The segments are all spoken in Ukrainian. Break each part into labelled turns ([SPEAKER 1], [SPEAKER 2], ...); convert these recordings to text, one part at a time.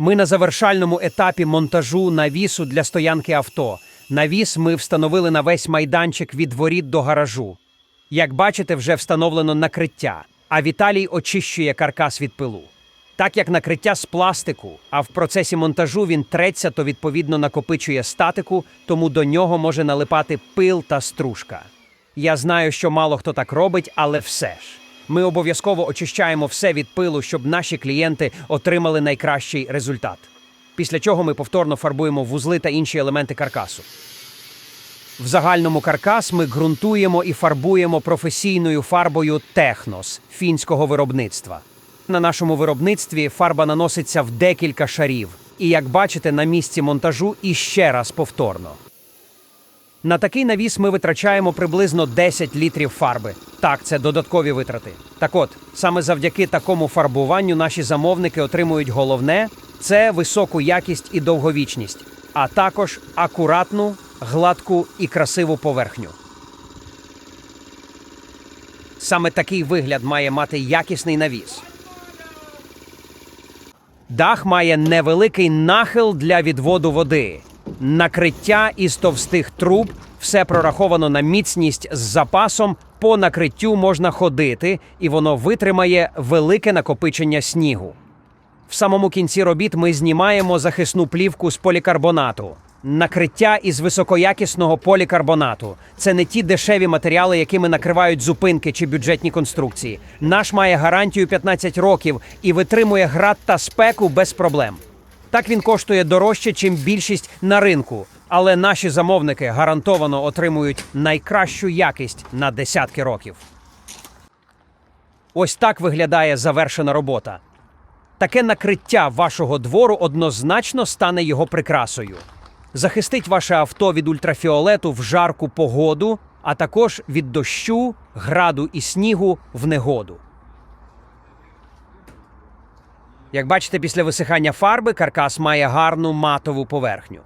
[SPEAKER 1] Ми на завершальному етапі монтажу навісу для стоянки авто. Навіс ми встановили на весь майданчик від воріт до гаражу. Як бачите, вже встановлено накриття, а Віталій очищує каркас від пилу. Так як накриття з пластику, а в процесі монтажу він треться, то відповідно накопичує статику, тому до нього може налипати пил та стружка. Я знаю, що мало хто так робить, але все ж. Ми обов'язково очищаємо все від пилу, щоб наші клієнти отримали найкращий результат. Після чого ми повторно фарбуємо вузли та інші елементи каркасу. В загальному каркас ми ґрунтуємо і фарбуємо професійною фарбою Технос фінського виробництва. На нашому виробництві фарба наноситься в декілька шарів, і як бачите, на місці монтажу іще раз повторно. На такий навіс ми витрачаємо приблизно 10 літрів фарби. Так, це додаткові витрати. Так от, саме завдяки такому фарбуванню наші замовники отримують головне це високу якість і довговічність, а також акуратну, гладку і красиву поверхню. Саме такий вигляд має мати якісний навіс. Дах має невеликий нахил для відводу води. Накриття із товстих труб, все прораховано на міцність з запасом. По накриттю можна ходити, і воно витримає велике накопичення снігу. В самому кінці робіт ми знімаємо захисну плівку з полікарбонату. Накриття із високоякісного полікарбонату це не ті дешеві матеріали, якими накривають зупинки чи бюджетні конструкції. Наш має гарантію 15 років і витримує град та спеку без проблем. Так він коштує дорожче, чим більшість на ринку, але наші замовники гарантовано отримують найкращу якість на десятки років. Ось так виглядає завершена робота. Таке накриття вашого двору однозначно стане його прикрасою. Захистить ваше авто від ультрафіолету в жарку погоду, а також від дощу, граду і снігу в негоду. Як бачите, після висихання фарби каркас має гарну матову поверхню.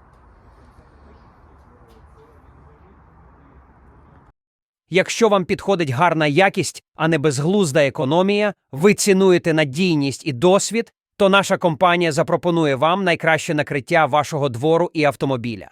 [SPEAKER 1] Якщо вам підходить гарна якість, а не безглузда економія, ви цінуєте надійність і досвід, то наша компанія запропонує вам найкраще накриття вашого двору і автомобіля.